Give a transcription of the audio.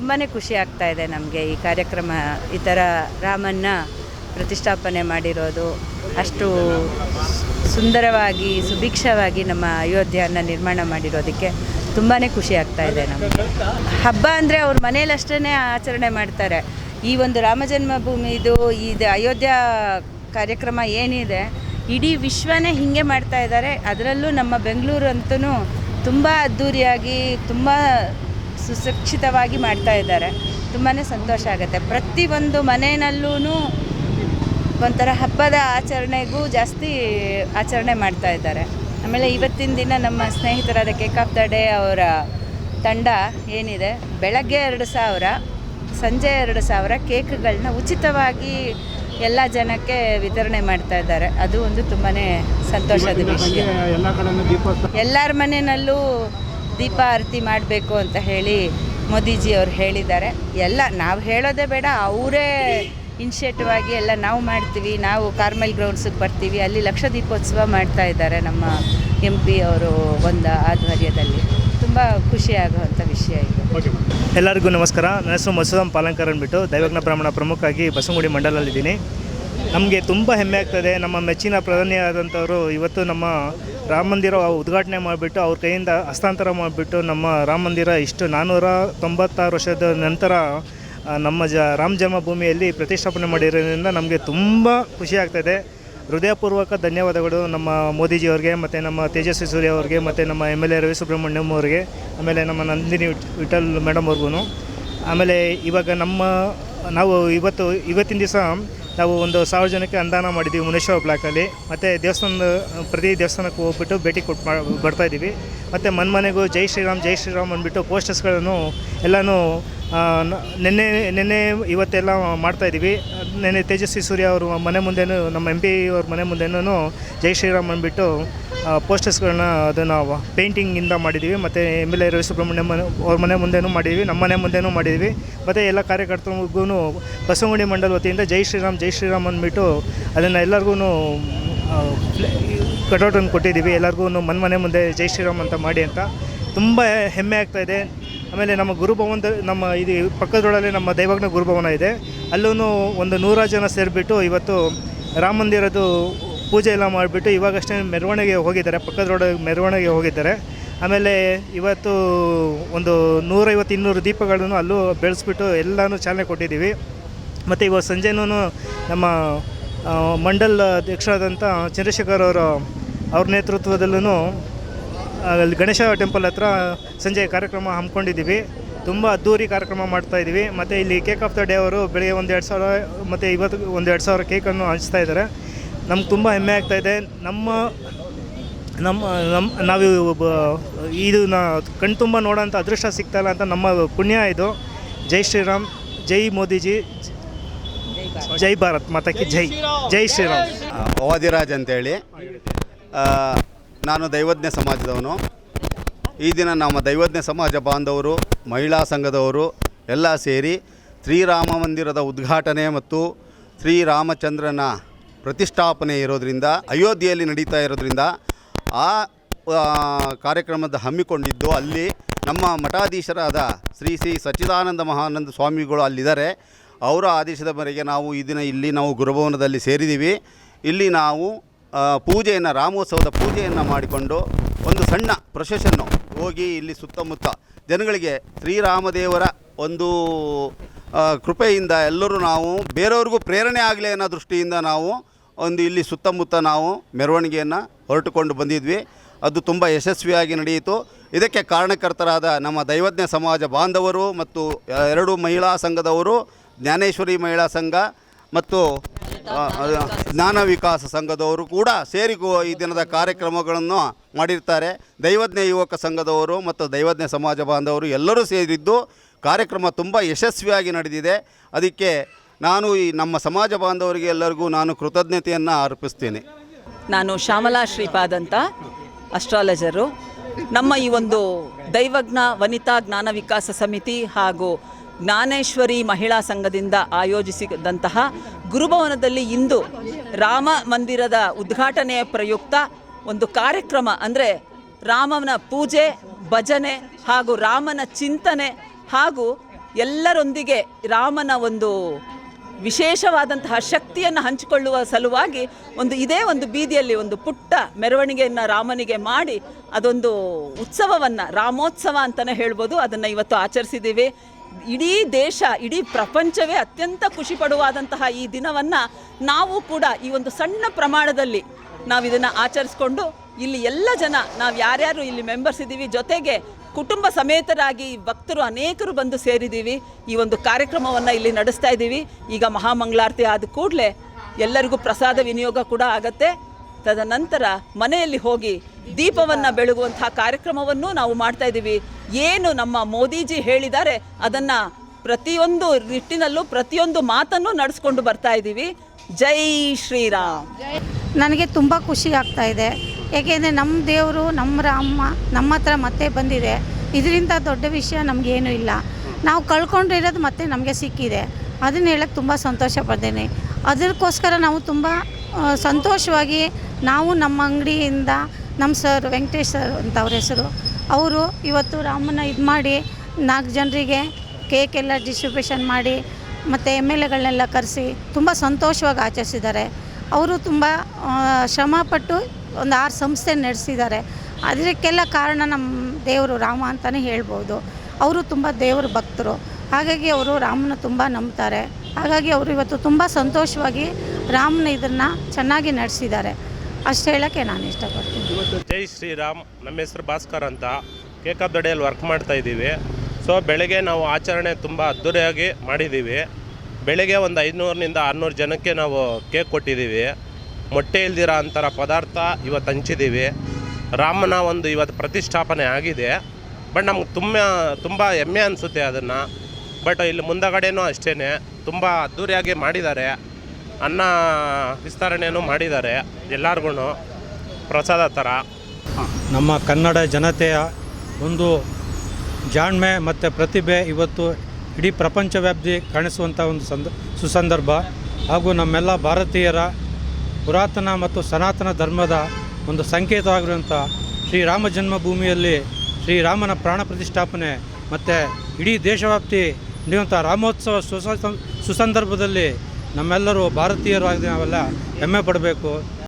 ತುಂಬಾ ಖುಷಿ ಆಗ್ತಾ ಇದೆ ನಮಗೆ ಈ ಕಾರ್ಯಕ್ರಮ, ಈ ಥರ ರಾಮನ್ನ ಪ್ರತಿಷ್ಠಾಪನೆ ಮಾಡಿರೋದು. ಅಷ್ಟು ಸುಂದರವಾಗಿ, ಸುಭಿಕ್ಷವಾಗಿ ನಮ್ಮ ಅಯೋಧ್ಯೆಯನ್ನು ನಿರ್ಮಾಣ ಮಾಡಿರೋದಕ್ಕೆ ತುಂಬಾ ಖುಷಿ ಆಗ್ತಾ ಇದೆ ನಮಗೆ. ಹಬ್ಬ ಅಂದರೆ ಅವ್ರ ಮನೇಲಷ್ಟೇ ಆಚರಣೆ ಮಾಡ್ತಾರೆ. ಈ ಒಂದು ರಾಮ ಜನ್ಮಭೂಮಿದು ಇದು ಅಯೋಧ್ಯ ಕಾರ್ಯಕ್ರಮ ಏನಿದೆ, ಇಡೀ ವಿಶ್ವನೇ ಹೀಗೆ ಮಾಡ್ತಾ ಇದ್ದಾರೆ. ಅದರಲ್ಲೂ ನಮ್ಮ ಬೆಂಗಳೂರು ಅಂತೂ ತುಂಬ ಅದ್ಧೂರಿಯಾಗಿ ತುಂಬ ಸುಸಕ್ಷಿತವಾಗಿ ಮಾಡ್ತಾ ಇದ್ದಾರೆ. ತುಂಬಾ ಸಂತೋಷ ಆಗುತ್ತೆ. ಪ್ರತಿಯೊಂದು ಮನೆಯಲ್ಲೂ ಒಂಥರ ಹಬ್ಬದ ಆಚರಣೆಗೂ ಜಾಸ್ತಿ ಆಚರಣೆ ಮಾಡ್ತಾ ಇದ್ದಾರೆ. ಆಮೇಲೆ ಇವತ್ತಿನ ದಿನ ನಮ್ಮ ಸ್ನೇಹಿತರಾದ ಕೇಕ್ ಆಫ್ ದ ಡೇ ಅವರ ತಂಡ ಏನಿದೆ ಬೆಳಗ್ಗೆ ಎರಡು ಸಾವಿರ ಸಂಜೆ ಎರಡು ಸಾವಿರ ಕೇಕ್ಗಳನ್ನ ಉಚಿತವಾಗಿ ಎಲ್ಲ ಜನಕ್ಕೆ ವಿತರಣೆ ಮಾಡ್ತಾ ಇದ್ದಾರೆ. ಅದು ಒಂದು ತುಂಬಾ ಸಂತೋಷದ ವಿಷಯ. ಎಲ್ಲರ ಮನೆಯಲ್ಲೂ ದೀಪ ಆರತಿ ಮಾಡಬೇಕು ಅಂತ ಹೇಳಿ ಮೋದಿಜಿ ಅವರು ಹೇಳಿದ್ದಾರೆ. ಎಲ್ಲ ನಾವು ಹೇಳೋದೇ ಬೇಡ, ಅವರೇ ಇನಿಷಿಯೇಟಿವ್ ಆಗಿ ಎಲ್ಲ ನಾವು ಮಾಡ್ತೀವಿ, ನಾವು ಕಾರ್ಮೆಲ್ ಗ್ರೌಂಡ್ಸಿಗೆ ಬರ್ತೀವಿ, ಅಲ್ಲಿ ಲಕ್ಷ ದೀಪೋತ್ಸವ ಮಾಡ್ತಾ ಇದ್ದಾರೆ ನಮ್ಮ ಎಂ ಪಿ ಅವರು ಒಂದ ಆಧ್ವರ್ಯದಲ್ಲಿ. ತುಂಬ ಖುಷಿಯಾಗುವಂಥ ವಿಷಯ ಇದು. ಎಲ್ಲರಿಗೂ ನಮಸ್ಕಾರ. ನನ್ನ ಹೆಸರು ಮಸೂದಂ ಪಾಲಂಕರ್ ಅಂದ್ಬಿಟ್ಟು ದೈವಜ್ಞ ಬ್ರಾಹ್ಮಣ ಪ್ರಮುಖ ಆಗಿ ಬಸವಗುಡಿ ಮಂಡಲಲ್ಲಿದ್ದೀನಿ ನಮಗೆ ತುಂಬ ಹೆಮ್ಮೆ ಆಗ್ತದೆ. ನಮ್ಮ ಮೆಚ್ಚಿನ ಪ್ರಧಾನಿಯಾದಂಥವರು ಇವತ್ತು ನಮ್ಮ ರಾಮ ಮಂದಿರ ಉದ್ಘಾಟನೆ ಮಾಡಿಬಿಟ್ಟು ಅವ್ರ ಕೈಯಿಂದ ಹಸ್ತಾಂತರ ಮಾಡಿಬಿಟ್ಟು ನಮ್ಮ ರಾಮ ಮಂದಿರ ಇಷ್ಟು ನಾನ್ನೂರ ತೊಂಬತ್ತಾರು ವರ್ಷದ ನಂತರ ನಮ್ಮ ಜ, ರಾಮ ಜನ್ಮಭೂಮಿಯಲ್ಲಿ ಪ್ರತಿಷ್ಠಾಪನೆ ಮಾಡಿರೋದ್ರಿಂದ ನಮಗೆ ತುಂಬ ಖುಷಿ ಆಗ್ತಾಯಿದೆ ಹೃದಯಪೂರ್ವಕ ಧನ್ಯವಾದಗಳು ನಮ್ಮ ಮೋದಿಜಿಯವ್ರಿಗೆ ಮತ್ತು ನಮ್ಮ ತೇಜಸ್ವಿ ಸೂರ್ಯ ಅವ್ರಿಗೆ, ಮತ್ತು ನಮ್ಮ M L A Ravi Subramanyam ಅವ್ರಿಗೆ, ಆಮೇಲೆ ನಮ್ಮ ನಂದಿನಿ ವಿಠಲ್ ಮೇಡಮ್ ಅವ್ರಿಗೂ ಆಮೇಲೆ ಇವಾಗ ನಮ್ಮ, ನಾವು ಇವತ್ತು, ಇವತ್ತಿನ ದಿವಸ ನಾವು ಒಂದು ಸಾವಿರ ಜನಕ್ಕೆ ಅನುದಾನ ಮಾಡಿದ್ದೀವಿ ಮುನೇಶ್ವರ ಬ್ಲಾಕಲ್ಲಿ. ಮತ್ತು ದೇವಸ್ಥಾನದ, ಪ್ರತಿ ದೇವಸ್ಥಾನಕ್ಕೆ ಹೋಗ್ಬಿಟ್ಟು ಭೇಟಿ ಕೊಟ್ಟು ಬರ್ತಾ ಇದ್ದೀವಿ. ಮತ್ತು ಮನ್ ಮನೆಗೂ ಜೈ ಶ್ರೀರಾಮ್ ಜೈ ಶ್ರೀರಾಮ್ ಅಂದ್ಬಿಟ್ಟು ಪೋಸ್ಟರ್ಸ್ಗಳನ್ನು ಎಲ್ಲನೂ ನಿನ್ನೆ ನಿನ್ನೆ ಇವತ್ತೆಲ್ಲ ಮಾಡ್ತಾ ನಿನ್ನೆ ತೇಜಸ್ವಿ ಸೂರ್ಯ ಅವರು ಮನೆ ಮುಂದೆನೂ, ನಮ್ಮ ಎಂ ಪಿ ಅವ್ರ ಮನೆ ಮುಂದೆನೂ ಜೈ ಶ್ರೀರಾಮ್ ಅಂದ್ಬಿಟ್ಟು ಪೋಸ್ಟರ್ಸ್ಗಳನ್ನ ಅದನ್ನು ಪೇಂಟಿಂಗಿಂದ ಮಾಡಿದ್ದೀವಿ ಮತ್ತು M L A Ravi Subramanya ಮನೆ, ಅವ್ರ ಮನೆ ಮುಂದೆನೂ ಮಾಡಿದ್ವಿ. ನಮ್ಮ ಮನೆ ಮುಂದೆನೂ ಮಾಡಿದ್ವಿ. ಮತ್ತು ಎಲ್ಲ ಕಾರ್ಯಕರ್ತರಿಗೂ ಬಸವಣಿ ಮಂಡಲ ವತಿಯಿಂದ ಜೈ ಶ್ರೀರಾಮ್ ಜೈ ಶ್ರೀರಾಮ್ ಅಂದ್ಬಿಟ್ಟು ಅದನ್ನು ಎಲ್ಲರಿಗೂ ಕಟೌಟನ್ನು ಕೊಟ್ಟಿದ್ದೀವಿ ಎಲ್ಲರಿಗೂ ಮನೆ ಮನೆ ಮುಂದೆ ಜೈ ಶ್ರೀರಾಮ್ ಅಂತ ಮಾಡಿ ಅಂತ. ತುಂಬ ಹೆಮ್ಮೆ ಆಗ್ತಾಯಿದೆ ಆಮೇಲೆ ನಮ್ಮ ಗುರುಭವನದ ನಮ್ಮ ಇದು ಪಕ್ಕದೊಳಗೆ ನಮ್ಮ ದೈವಜ್ಞ ಗುರುಭವನ ಇದೆ. ಅಲ್ಲೂ ಒಂದು ನೂರಾರು ಜನ ಸೇರಿಬಿಟ್ಟು ಇವತ್ತು ರಾಮ ಮಂದಿರದ್ದು ಪೂಜೆ ಎಲ್ಲ ಮಾಡಿಬಿಟ್ಟು ಇವಾಗಷ್ಟೇ ಮೆರವಣಿಗೆ ಹೋಗಿದ್ದಾರೆ. ಪಕ್ಕದೊಳಗೆ ಮೆರವಣಿಗೆ ಹೋಗಿದ್ದಾರೆ. ಆಮೇಲೆ ಇವತ್ತು ಒಂದು ನೂರೈವತ್ತು ಇನ್ನೂರು ದೀಪಗಳನ್ನು ಅಲ್ಲೂ ಬೆಳೆಸ್ಬಿಟ್ಟು ಎಲ್ಲನೂ ಚಾಲನೆ ಕೊಟ್ಟಿದ್ದೀವಿ. ಮತ್ತು ಇವತ್ತು ಸಂಜೆನೂ ನಮ್ಮ ಮಂಡಲ್ ಅಧ್ಯಕ್ಷರಾದಂಥ ಚಂದ್ರಶೇಖರ್ ಅವರು, ಅವ್ರ ನೇತೃತ್ವದಲ್ಲೂ ಅಲ್ಲಿ ಗಣೇಶ ಟೆಂಪಲ್ ಹತ್ರ ಸಂಜೆ ಕಾರ್ಯಕ್ರಮ ಹಮ್ಮಿಕೊಂಡಿದ್ದೀವಿ. ತುಂಬ ಅದ್ದೂರಿ ಕಾರ್ಯಕ್ರಮ ಮಾಡ್ತಾ ಇದ್ದೀವಿ. ಮತ್ತು ಇಲ್ಲಿ ಕೇಕ್ ಆಫ್ ದ ಡೇ ಅವರು ಬೆಳಗ್ಗೆ ಒಂದು ಎರಡು ಸಾವಿರ, ಮತ್ತು ಇವತ್ತು ಒಂದು ಎರಡು ಸಾವಿರ ಕೇಕನ್ನು ಹಂಚ್ತಾ ಇದ್ದಾರೆ. ನಮ್ಗೆ ತುಂಬ ಹೆಮ್ಮೆ ಆಗ್ತಾ ಇದೆ. ನಮ್ಮ ನಮ್ಮ ನಮ್ಮ ನಾವು ಇದು ನಾ ಕಣ್ತುಂಬ ನೋಡೋಂಥ ಅದೃಷ್ಟ ಸಿಗ್ತಾಯಿಲ್ಲ ಅಂತ ನಮ್ಮ ಪುಣ್ಯ ಇದು. ಜೈ ಶ್ರೀರಾಮ್, ಜೈ ಮೋದಿಜಿ, ಜೈ ಭಾರತ್ ಮಾತಾಕಿ ಜೈ ಜೈ ಶ್ರೀರಾಮ್. ಓದಿರಾಜ್ ಅಂತೇಳಿ. ನಾನು ದೈವಜ್ಞ ಸಮಾಜದವನು. ಈ ದಿನ ನಮ್ಮ ದೈವಜ್ಞ ಸಮಾಜ ಬಾಂಧವರು, ಮಹಿಳಾ ಸಂಘದವರು ಎಲ್ಲ ಸೇರಿ ಶ್ರೀರಾಮ ಮಂದಿರದ ಉದ್ಘಾಟನೆ ಮತ್ತು ಶ್ರೀರಾಮಚಂದ್ರನ ಪ್ರತಿಷ್ಠಾಪನೆ ಇರೋದರಿಂದ, ಅಯೋಧ್ಯೆಯಲ್ಲಿ ನಡೀತಾ ಇರೋದರಿಂದ ಆ ಕಾರ್ಯಕ್ರಮದ ಹಮ್ಮಿಕೊಂಡಿದ್ದು ಅಲ್ಲಿ ನಮ್ಮ ಮಠಾಧೀಶರಾದ ಶ್ರೀ ಶ್ರೀ ಸಚ್ಚಿದಾನಂದ ಮಹಾನಂದ ಸ್ವಾಮಿಗಳು ಅಲ್ಲಿದ್ದಾರೆ. ಅವರ ಆದೇಶದ ಮೇರೆಗೆ ನಾವು ಈ ದಿನ ಇಲ್ಲಿ ನಾವು ಗುರುಭವನದಲ್ಲಿ ಸೇರಿದ್ದೀವಿ. ಇಲ್ಲಿ ನಾವು ಪೂಜೆಯನ್ನು, ರಾಮೋತ್ಸವದ ಪೂಜೆಯನ್ನು ಮಾಡಿಕೊಂಡು ಒಂದು ಸಣ್ಣ ಪ್ರೊಸೆಷನ್ನು ಹೋಗಿ ಇಲ್ಲಿ ಸುತ್ತಮುತ್ತ ಜನಗಳಿಗೆ ಶ್ರೀರಾಮದೇವರ ಒಂದು ಕೃಪೆಯಿಂದ ಎಲ್ಲರೂ ನಾವು, ಬೇರೆಯವ್ರಿಗೂ ಪ್ರೇರಣೆ ಆಗಲಿ ಅನ್ನೋ ದೃಷ್ಟಿಯಿಂದ ನಾವು ಒಂದು ಇಲ್ಲಿ ಸುತ್ತಮುತ್ತ ನಾವು ಮೆರವಣಿಗೆಯನ್ನು ಹೊರಟುಕೊಂಡು ಬಂದಿದ್ವಿ. ಅದು ತುಂಬ ಯಶಸ್ವಿಯಾಗಿ ನಡೆಯಿತು. ಇದಕ್ಕೆ ಕಾರಣಕರ್ತರಾದ ನಮ್ಮ ದೈವಜ್ಞ ಸಮಾಜ ಬಾಂಧವರು ಮತ್ತು ಎರಡು ಮಹಿಳಾ ಸಂಘದವರು, ಜ್ಞಾನೇಶ್ವರಿ ಮಹಿಳಾ ಸಂಘ ಮತ್ತು ಜ್ಞಾನ ವಿಕಾಸ ಸಂಘದವರು ಕೂಡ ಸೇರಿ ಈ ದಿನದ ಕಾರ್ಯಕ್ರಮಗಳನ್ನು ಮಾಡಿರ್ತಾರೆ. ದೈವಜ್ಞ ಯುವಕ ಸಂಘದವರು ಮತ್ತು ದೈವಜ್ಞ ಸಮಾಜ ಬಾಂಧವರು ಎಲ್ಲರೂ ಸೇರಿದ್ದು ಕಾರ್ಯಕ್ರಮ ತುಂಬ ಯಶಸ್ವಿಯಾಗಿ ನಡೆದಿದೆ. ಅದಕ್ಕೆ ನಾನು ಈ ನಮ್ಮ ಸಮಾಜ ಬಾಂಧವರಿಗೆ ಎಲ್ಲರಿಗೂ ನಾನು ಕೃತಜ್ಞತೆಯನ್ನು ಅರ್ಪಿಸ್ತೀನಿ. ನಾನು ಶ್ಯಾಮಲಾ ಶ್ರೀಪಾದ್ ಅಂತ ಅಸ್ಟ್ರಾಲಜರು ನಮ್ಮ ಈ ಒಂದು ದೈವಜ್ಞ, ವನಿತಾ ಜ್ಞಾನ ವಿಕಾಸ ಸಮಿತಿ ಹಾಗೂ ಜ್ಞಾನೇಶ್ವರಿ ಮಹಿಳಾ ಸಂಘದಿಂದ ಆಯೋಜಿಸಿದಂತಹ ಗುರುಭವನದಲ್ಲಿ ಇಂದು ರಾಮ ಮಂದಿರದ ಉದ್ಘಾಟನೆಯ ಪ್ರಯುಕ್ತ ಒಂದು ಕಾರ್ಯಕ್ರಮ, ಅಂದರೆ ರಾಮನ ಪೂಜೆ, ಭಜನೆ ಹಾಗೂ ರಾಮನ ಚಿಂತನೆ ಹಾಗೂ ಎಲ್ಲರೊಂದಿಗೆ ರಾಮನ ಒಂದು ವಿಶೇಷವಾದಂತಹ ಶಕ್ತಿಯನ್ನು ಹಂಚಿಕೊಳ್ಳುವ ಸಲುವಾಗಿ ಒಂದು ಇದೇ ಒಂದು ಬೀದಿಯಲ್ಲಿ ಒಂದು ಪುಟ್ಟ ಮೆರವಣಿಗೆಯನ್ನು ರಾಮನಿಗೆ ಮಾಡಿ ಅದೊಂದು ಉತ್ಸವವನ್ನು, ರಾಮೋತ್ಸವ ಅಂತಲೇ ಹೇಳ್ಬೋದು. ಅದನ್ನು ಇವತ್ತು ಆಚರಿಸಿದ್ದೀವಿ. ಇಡೀ ದೇಶ, ಇಡೀ ಪ್ರಪಂಚವೇ ಅತ್ಯಂತ ಖುಷಿ ಪಡುವಾದಂತಹ ಈ ದಿನವನ್ನು ನಾವು ಕೂಡ ಈ ಒಂದು ಸಣ್ಣ ಪ್ರಮಾಣದಲ್ಲಿ ನಾವು ಇದನ್ನು ಆಚರಿಸ್ಕೊಂಡು ಇಲ್ಲಿ ಎಲ್ಲ ಜನ, ನಾವು ಯಾರ್ಯಾರು ಇಲ್ಲಿ ಮೆಂಬರ್ಸ್ ಇದ್ದೀವಿ ಜೊತೆಗೆ ಕುಟುಂಬ ಸಮೇತರಾಗಿ ಭಕ್ತರು ಅನೇಕರು ಬಂದು ಸೇರಿದ್ದೀವಿ ಈ ಒಂದು ಕಾರ್ಯಕ್ರಮವನ್ನು ಇಲ್ಲಿ ನಡೆಸ್ತಾ ಇದ್ದೀವಿ ಈಗ ಮಹಾಮಂಗಳಾರತಿ ಆದ ಕೂಡಲೇ ಎಲ್ಲರಿಗೂ ಪ್ರಸಾದ ವಿನಿಯೋಗ ಕೂಡ ಆಗತ್ತೆ. ತದನಂತರ ಮನೆಯಲ್ಲಿ ಹೋಗಿ ದೀಪವನ್ನು ಬೆಳಗುವಂತಹ ಕಾರ್ಯಕ್ರಮವನ್ನು ನಾವು ಮಾಡ್ತಾ ಇದ್ದೀವಿ ಏನು ನಮ್ಮ ಮೋದಿಜಿ ಹೇಳಿದ್ದಾರೆ, ಅದನ್ನು ಪ್ರತಿಯೊಂದು ನಿಟ್ಟಿನಲ್ಲೂ ಪ್ರತಿಯೊಂದು ಮಾತನ್ನು ನಡೆಸ್ಕೊಂಡು ಬರ್ತಾ ಇದ್ದೀವಿ. ಜೈ ಶ್ರೀರಾಮ್. ನನಗೆ ತುಂಬ ಖುಷಿ ಆಗ್ತಾ ಇದೆ. ಏಕೆಂದರೆ ನಮ್ಮ ದೇವರು ನಮ್ಮ ರಾಮ, ನಮ್ಮ ಹತ್ರ ಮತ್ತೆ ಬಂದಿದೆ. ಇದರಿಂದ ದೊಡ್ಡ ವಿಷಯ ನಮಗೇನೂ ಇಲ್ಲ. ನಾವು ಕಳ್ಕೊಂಡಿರೋದು ಮತ್ತೆ ನಮಗೆ ಸಿಕ್ಕಿದೆ. ಅದನ್ನು ಹೇಳಕ್ಕೆ ತುಂಬ ಸಂತೋಷ ಪಡ್ತೇನೆ. ಅದಕ್ಕೋಸ್ಕರ ನಾವು ತುಂಬ ಸಂತೋಷವಾಗಿ ನಾವು ನಮ್ಮ ಅಂಗಡಿಯಿಂದ ನಮ್ಮ ಸರ್ ವೆಂಕಟೇಶ್ ಸರ್ ಅಂತ ಅವ್ರ ಹೆಸರು ಅವರು ಇವತ್ತು ರಾಮನ ಇದು ಮಾಡಿ ನಾಲ್ಕು ಜನರಿಗೆ ಕೇಕ್ ಎಲ್ಲ ಡಿಸ್ಟ್ರಿಬ್ಯೂಷನ್ ಮಾಡಿ ಮತ್ತು ಎಂ ಎಲ್ ಎಗಳನ್ನೆಲ್ಲ ಕರೆಸಿ ತುಂಬ ಸಂತೋಷವಾಗಿ ಆಚರಿಸಿದ್ದಾರೆ. ಅವರು ತುಂಬ ಶ್ರಮಪಟ್ಟು ಒಂದು ಆರು ಸಂಸ್ಥೆ ನಡೆಸಿದ್ದಾರೆ. ಅದಕ್ಕೆಲ್ಲ ಕಾರಣ ನಮ್ಮ ದೇವರು ರಾಮ ಅಂತಲೇ ಹೇಳ್ಬೋದು. ಅವರು ತುಂಬ ದೇವರ ಭಕ್ತರು. ಹಾಗಾಗಿ ಅವರು ರಾಮನ ತುಂಬ ನಂಬ್ತಾರೆ. ಹಾಗಾಗಿ ಅವರು ಇವತ್ತು ತುಂಬ ಸಂತೋಷವಾಗಿ ರಾಮನ ಇದನ್ನು ಚೆನ್ನಾಗಿ ನಡೆಸಿದ್ದಾರೆ. ಅಷ್ಟು ಹೇಳೋಕ್ಕೆ ನಾನು ಇಷ್ಟಪಡ್ತೀನಿ. ಜೈ ಶ್ರೀರಾಮ್, ನಮ್ಮ ಹೆಸರು ಭಾಸ್ಕರ್ ಅಂತ ಕೇಕ್ ಆಫ್ ದ ಡೇಯಲ್ಲಿ ವರ್ಕ್ ಮಾಡ್ತಾ ಇದ್ದೀವಿ. ಸೊ ಬೆಳಗ್ಗೆ ನಾವು ಆಚರಣೆ ತುಂಬ ಅದ್ಧೂರಿಯಾಗಿ ಮಾಡಿದ್ದೀವಿ. ಬೆಳಗ್ಗೆ ಒಂದು ಐದುನೂರನಿಂದ ಆರುನೂರು ಜನಕ್ಕೆ ನಾವು ಕೇಕ್ ಕೊಟ್ಟಿದ್ದೀವಿ. ಮೊಟ್ಟೆ ಇಲ್ದಿರೋ ಅಂತರ ಪದಾರ್ಥ ಇವತ್ತು ಹಂಚಿದ್ದೀವಿ. ರಾಮನ ಒಂದು ಇವತ್ತು ಪ್ರತಿಷ್ಠಾಪನೆ ಆಗಿದೆ. ಬಟ್ ನಮ್ಗೆ ತುಂಬ ತುಂಬ ಹೆಮ್ಮೆ ಅನಿಸುತ್ತೆ ಅದನ್ನು. ಬಟ್ ಇಲ್ಲಿ ಮುಂದಗಡೆನೂ ಅಷ್ಟೇ ತುಂಬ ಅದ್ಧೂರಿಯಾಗಿ ಮಾಡಿದ್ದಾರೆ. ಅನ್ನ ವಿಸ್ತರಣೆಯನ್ನು ಮಾಡಿದ್ದಾರೆ ಎಲ್ಲರಿಗೂ ಪ್ರಸಾದ ಥರ. ನಮ್ಮ ಕನ್ನಡ ಜನತೆಯ ಒಂದು ಜಾಣ್ಮೆ ಮತ್ತು ಪ್ರತಿಭೆ ಇವತ್ತು ಇಡೀ ಪ್ರಪಂಚವ್ಯಾಪ್ತಿ ಕಾಣಿಸುವಂಥ ಒಂದು ಸಂದ, ಸುಸಂದರ್ಭ ಹಾಗೂ ನಮ್ಮೆಲ್ಲ ಭಾರತೀಯರ ಪುರಾತನ ಮತ್ತು ಸನಾತನ ಧರ್ಮದ ಒಂದು ಸಂಕೇತವಾಗಿರುವಂಥ ಶ್ರೀರಾಮ ಜನ್ಮಭೂಮಿಯಲ್ಲಿ ಶ್ರೀರಾಮನ ಪ್ರಾಣ ಪ್ರತಿಷ್ಠಾಪನೆ ಮತ್ತು ಇಡೀ ದೇಶವ್ಯಾಪ್ತಿ ನಡೆಯುವಂಥ ರಾಮೋತ್ಸವ ಸುಸ, ಸುಸಂದರ್ಭದಲ್ಲಿ ನಮ್ಮೆಲ್ಲರೂ ಭಾರತೀಯರಾಗಿ ನಾವೆಲ್ಲ ಹೆಮ್ಮೆ ಪಡಬೇಕು.